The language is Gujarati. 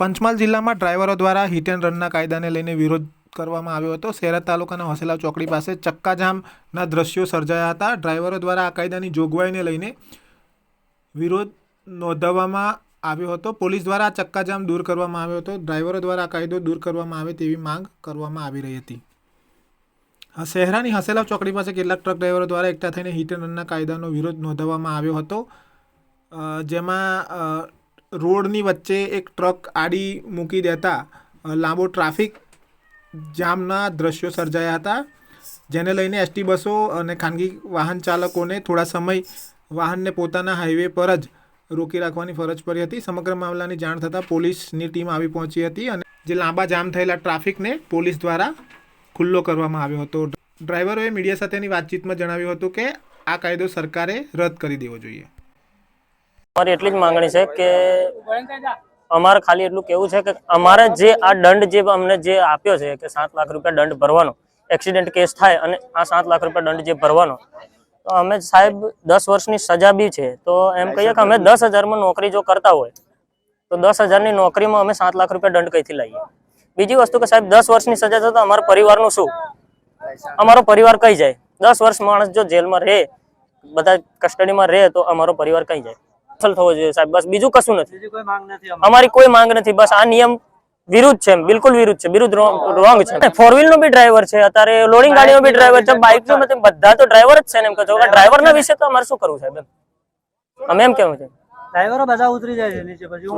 પંચમહાલ જિલ્લામાં ડ્રાઈવરો દ્વારા હિટ એન્ડ રનના કાયદાને લઈને વિરોધ કરવામાં આવ્યો હતો. શહેરા તાલુકાના હોસેલા ચોકડી પાસે ચક્કાજામના દ્રશ્યો સર્જાયા હતા. ડ્રાઈવરો દ્વારા આ કાયદાની જોગવાઈને લઈને વિરોધ નોંધાવવામાં આવ્યો હતો. પોલીસ દ્વારા આ ચક્કાજામ દૂર કરવામાં આવ્યો હતો. ડ્રાઈવરો દ્વારા આ કાયદો દૂર કરવામાં આવે તેવી માંગ કરવામાં આવી રહી હતી. શહેરાની હસેલા ચોકડી પાસે કેટલાક ટ્રક ડ્રાઈવરો દ્વારા એકઠા થઈને હિટ એન્ડ રનના કાયદાનો વિરોધ નોંધાવવામાં આવ્યો હતો. જેમાં રોડની વચ્ચે એક ટ્રક આડી મૂકી દેતા લાંબો ટ્રાફિક જામના દ્રશ્યો સર્જાયા હતા, જેને લઈને એસટી બસો અને ખાનગી વાહન ચાલકોને થોડા સમય વાહનને પોતાના હાઈવે પર જ રોકી રાખવાની ફરજ પડી હતી. સમગ્ર મામલાની જાણ થતાં પોલીસની ટીમ આવી પહોંચી હતી અને જે લાંબા જામ થયેલા ટ્રાફિકને પોલીસ દ્વારા ખુલ્લો કરવામાં આવ્યો હતો. ડ્રાઈવરોએ મીડિયા સાથેની વાતચીતમાં જણાવ્યું હતું કે, આ કાયદો સરકારે રદ કરી દેવો જોઈએ. અમારી એટલી જ માંગણી છે કે અમારે ખાલી એટલું કેવું છે કે અમારે જે આ દંડ જે અમને જે આપ્યો છે કે સાત લાખ રૂપિયા દંડ ભરવાનો એક્સિડન્ટ કેસ થાય અને આ સાત લાખ રૂપિયા દંડ જે ભરવાનો, તો અમે સાહેબ દસ વર્ષની સજા બી છે, તો એમ કહીએ કે અમે દસ હજારમાં નોકરી જો કરતા હોય, તો દસ હજારની નોકરીમાં અમે સાત લાખ રૂપિયા દંડ કઈથી લાવીએ? બીજી વસ્તુ કે સાહેબ, દસ વર્ષની સજા થતા અમારા પરિવારનું શું? અમારો પરિવાર કઈ જાય? દસ વર્ષ માણસ જો જેલમાં રહે, બધા કસ્ટડીમાં રહે તો અમારો પરિવાર કઈ જાય? અસલ થવો જોઈએ સાહેબ. બસ બીજું કશું નથી. અમારી. કોઈ માંગ નથી. બસ આ નિયમ વિરુદ્ધ છે બિલકુલ વિરુદ્ધ છે. વિરુદ્ધ રોંગ છે. ફોર વ્હીલ નો બી ડ્રાઈવર છે. અત્યારે લોડિંગ ગાડીનો બી ડ્રાઈવર છે. બાઇક નો બધા તો ડ્રાઈવર જ છે ને એમ કહો ડ્રાઈવર ના વિશે તો અમારે શું કરવું સાહેબ અમે એમ કેવું છે? ડ્રાઈવરો બધા ઉતરી જાય છે નીચે પછી.